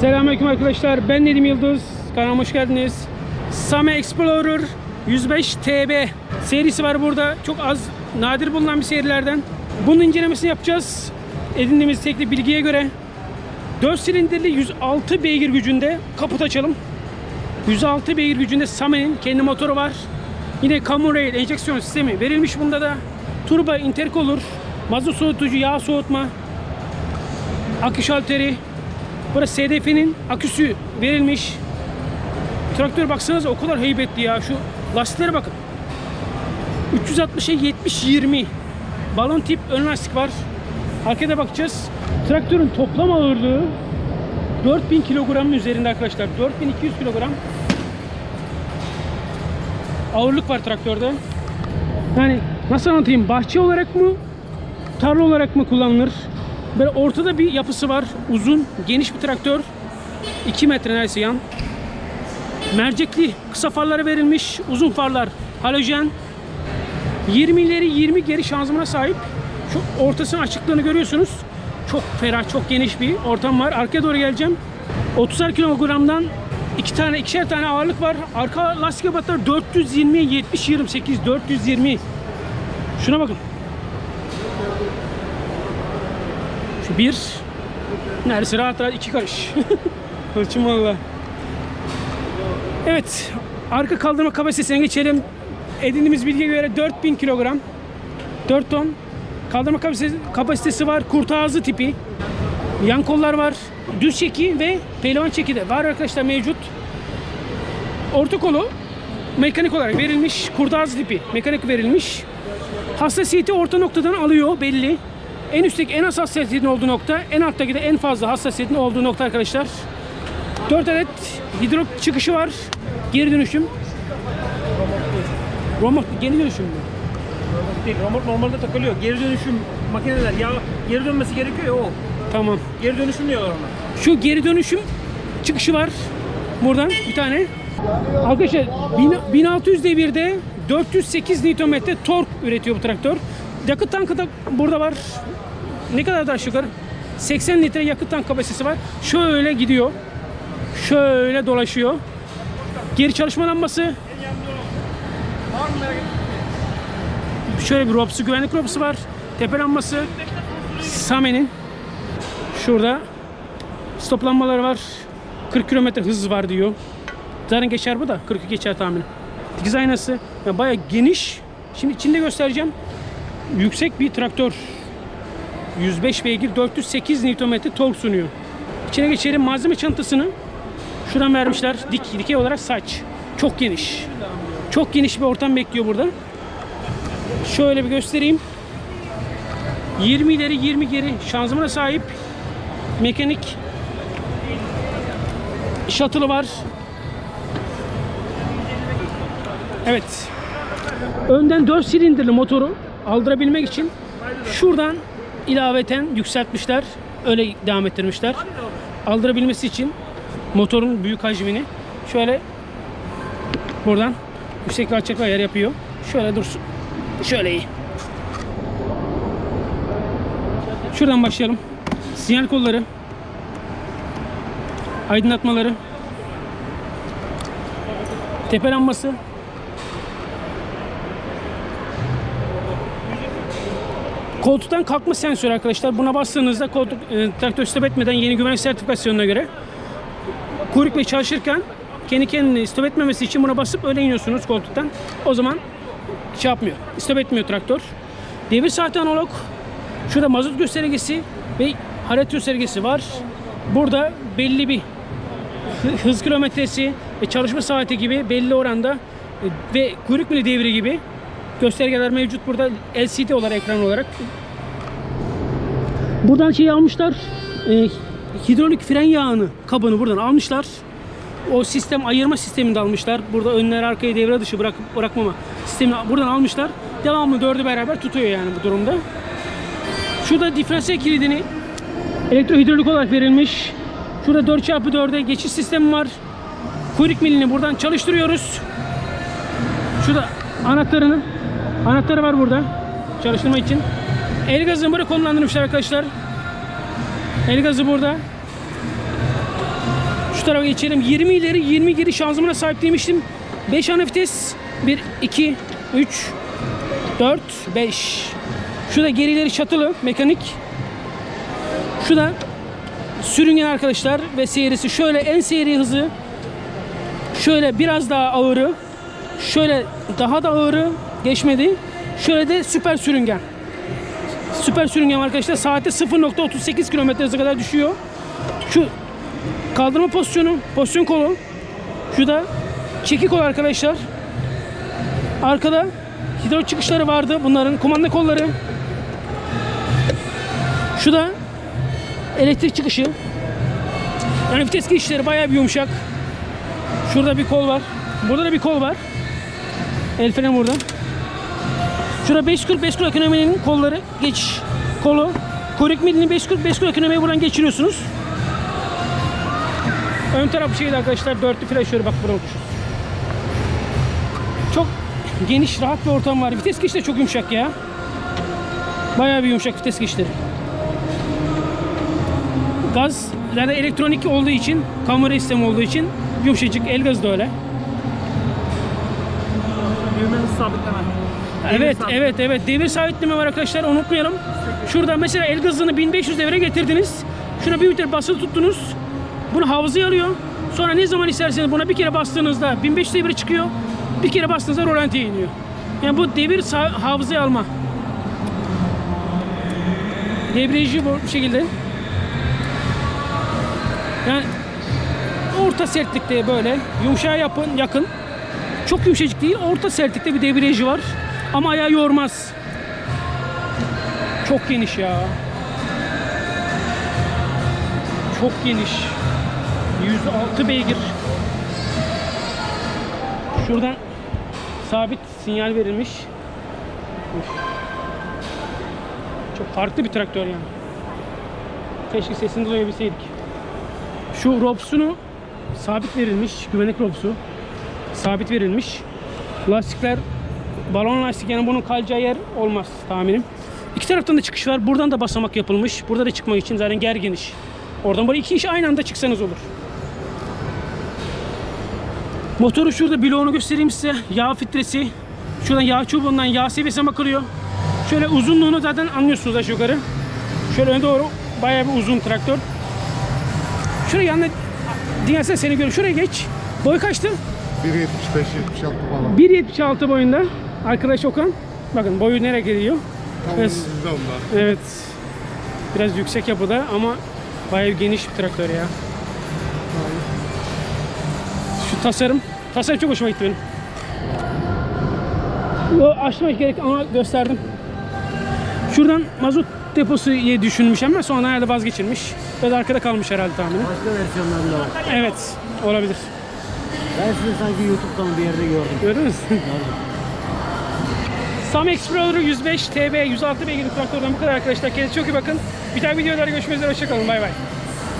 Selamünaleyküm arkadaşlar. Ben Nedim Yıldız. Kanalıma hoş geldiniz. Same Explorer 105 TB serisi var burada. Çok az nadir bulunan bir serilerden. Bunun incelemesini yapacağız. Edindiğimiz teknik bilgiye göre 4 silindirli 106 beygir gücünde kaput açalım. 106 beygir gücünde Same'nin kendi motoru var. Yine Common Rail enjeksiyon sistemi verilmiş bunda da. Turbo intercooler, mazot soğutucu, yağ soğutma, akü şalteri, Burası SDF'nin aküsü verilmiş. Traktör baksanıza o kadar heybetli ya. Şu lastiklere bakın. 360'a 70-20. Balon tip ön lastik var. Arkada bakacağız. Traktörün toplam ağırlığı 4000 kilogramın üzerinde arkadaşlar. 4200 kilogram ağırlık var traktörde. Yani nasıl anlatayım? Bahçe olarak mı? Tarla olarak mı kullanılır? Böyle ortada bir yapısı var. Uzun, geniş bir traktör. 2 metre neredeyse yan. Mercekli kısa farlara verilmiş. Uzun farlar halojen. 20 ileri 20 geri şanzımana sahip. Şu ortasının açıklığını görüyorsunuz. Çok ferah, çok geniş bir ortam var. Arkaya doğru geleceğim. 30'ar kilogramdan iki tane, ikişer tane ağırlık var. Arka lastik ebatları 420, 70, 28, 420. Şuna bakın. Şu bir. Neredeyse rahat rahat iki karış. Hırçın valla. Evet. Arka kaldırma kapasitesine geçelim. Edindiğimiz bilgiye göre 4000 kilogram. 4 ton. Kaldırma kapasitesi, kapasitesi var. Kurt ağzı tipi. Yan kollar var. Düz çeki ve pehlivan çeki de var arkadaşlar mevcut. Orta kolu mekanik olarak verilmiş. Kurt ağzı tipi mekanik verilmiş. Hassasiyeti orta noktadan alıyor belli. En üstteki en az hassasiyetin olduğu nokta, en alttaki de en fazla hassasiyetin olduğu nokta arkadaşlar. 4 adet hidrok çıkışı var. Geri dönüşüm. Romot geri dönüşüm mü? Değil, Remote normalde takılıyor. Geri dönüşüm makineler ya geri dönmesi gerekiyor ya o. Tamam. Geri dönüşüm diyorlar ona. Şu geri dönüşüm çıkışı var. Buradan bir tane. Arkadaşlar bin- 1600 devirde 408 Nm tork üretiyor bu traktör. Yakıt tankı da burada var. Ne kadar da yukarı? 80 litre yakıt tank kapasitesi var. Şöyle gidiyor. Şöyle dolaşıyor. Geri çalışma lambası. Şöyle bir ropsu, güvenlik ropsu var. Tepe lambası. Same'nin. Şurada stop lambaları var. 40 km hız var diyor. Zaten geçer bu da. 40'ı geçer tahminim. Dikiz aynası. Yani bayağı geniş. Şimdi içinde göstereceğim. Yüksek bir traktör. 105 beygir 408 Nm tork sunuyor. İçine geçelim malzeme çantasını. Şuradan vermişler. Dik, dikey olarak saç. Çok geniş. Çok geniş bir ortam bekliyor burada. Şöyle bir göstereyim. 20 ileri 20 geri şanzımana sahip mekanik shuttle'ı var. Evet. Önden 4 silindirli motoru aldırabilmek için şuradan ilaveten yükseltmişler. Öyle devam ettirmişler. Aldırabilmesi için motorun büyük hacmini şöyle buradan yüksek ve alçak ayar yapıyor. Şöyle dursun. Şöyle iyi. Şuradan başlayalım. Sinyal kolları. Aydınlatmaları. Tepe lambası. Koltuktan kalkma sensörü arkadaşlar. Buna bastığınızda koltuk e, traktör stop etmeden yeni güvenlik sertifikasyonuna göre kuyruk ve çalışırken kendi kendini stop etmemesi için buna basıp öyle iniyorsunuz koltuktan. O zaman şey yapmıyor. Stop etmiyor traktör. Devir saati analog. Şurada mazot göstergesi ve hareket göstergesi var. Burada belli bir hı- hız kilometresi ve çalışma saati gibi belli oranda e, ve kuyruk mili devri gibi göstergeler mevcut burada LCD olarak ekran olarak. Buradan şey almışlar. e, hidrolik fren yağını kabını buradan almışlar. O sistem ayırma sistemini de almışlar. Burada önler arkaya devre dışı bırak, bırakmama sistemini buradan almışlar. Devamlı dördü beraber tutuyor yani bu durumda. Şurada diferansiyel kilidini elektrohidrolik olarak verilmiş. Şurada 4x4'e geçiş sistemi var. Kuyruk milini buradan çalıştırıyoruz. Şurada anahtarını anahtarı var burada çalıştırma için. El gazını burada konumlandırmışlar arkadaşlar. El gazı burada. Şu tarafa geçelim. 20 ileri 20 geri şanzımana sahip demiştim. 5 ana vites. 1, 2, 3, 4, 5. Şu da geri ileri çatılı mekanik. Şu da sürüngen arkadaşlar ve seyrisi şöyle en seyri hızı şöyle biraz daha ağırı şöyle daha da ağırı geçmedi. Şöyle de süper sürüngen. Süper sürüngen arkadaşlar saatte 0.38 km hıza kadar düşüyor. Şu kaldırma pozisyonu, pozisyon kolu. Şu da çeki kol arkadaşlar. Arkada hidrolik çıkışları vardı bunların kumanda kolları. Şu da elektrik çıkışı. Yani vites geçişleri bayağı bir yumuşak. Şurada bir kol var. Burada da bir kol var. El freni burada. Şurada 540 540 ekonominin kolları geçiş kolu. Kuyruk milini 540 540 ekonomiye buradan geçiriyorsunuz. Ön taraf şeydi arkadaşlar dörtlü flaşörü bak burada uçuyor. Çok geniş rahat bir ortam var. Vites geçişi de çok yumuşak ya. Bayağı bir yumuşak vites geçişleri. Gaz zaten elektronik olduğu için, kamera sistemi olduğu için yumuşacık. El gazı da öyle. Düğme hız sabitleme. Evet, sabitleme. evet, evet. Devir sabitleme var arkadaşlar. Unutmayalım. Şurada mesela el gazını 1500 devre getirdiniz. Şuna bir müddet basılı tuttunuz. Bunu hafızaya alıyor. Sonra ne zaman isterseniz buna bir kere bastığınızda 1500 devre çıkıyor. Bir kere bastığınızda rolantiye iniyor. Yani bu devir hafızaya alma. Debriyajı bu şekilde. Yani orta sertlikte böyle yumuşağa yapın yakın. Çok yumuşacık değil, orta sertlikte bir debriyajı var. Ama ayağı yormaz. Çok geniş ya. Çok geniş. 106 beygir. Şuradan sabit sinyal verilmiş. Çok farklı bir traktör yani. Keşke sesini duyabilseydik. Şu ropsunu sabit verilmiş. Güvenlik ropsu sabit verilmiş. Lastikler balon lastik yani bunun kalacağı yer olmaz tahminim. İki taraftan da çıkış var. Buradan da basamak yapılmış. Burada da çıkmak için zaten ger geniş. Oradan böyle iki iş aynı anda çıksanız olur. Motoru şurada bloğunu göstereyim size. Yağ filtresi. Şuradan yağ çubuğundan yağ seviyesine bakılıyor. Şöyle uzunluğunu zaten anlıyorsunuz aşağı yukarı. Şöyle öne doğru bayağı bir uzun traktör. Şuraya yanına dinlersen seni görüyorum. Şuraya geç. Boy kaçtı? 1.75-76 falan. 1.76 boyunda arkadaş Okan. Bakın boyu nereye geliyor? Tam Evet. Biraz yüksek yapıda ama bayağı geniş bir traktör ya. Şu tasarım. Tasarım çok hoşuma gitti benim. Yo, açmak gerek ama gösterdim. Şuradan mazot deposu diye düşünmüş ama sonra herhalde vazgeçilmiş. Ve arkada kalmış herhalde tahminim. Başka versiyonlarında var. Evet, olabilir. Ben sizi sanki YouTube'dan bir yerde gördüm. Gördün mü? Gördüm. Sam Explorer 105 TB 106 beygirli traktörden bu kadar arkadaşlar. Kendinize çok iyi bakın. Bir daha videolarda görüşmek üzere. Hoşçakalın. Bay bay.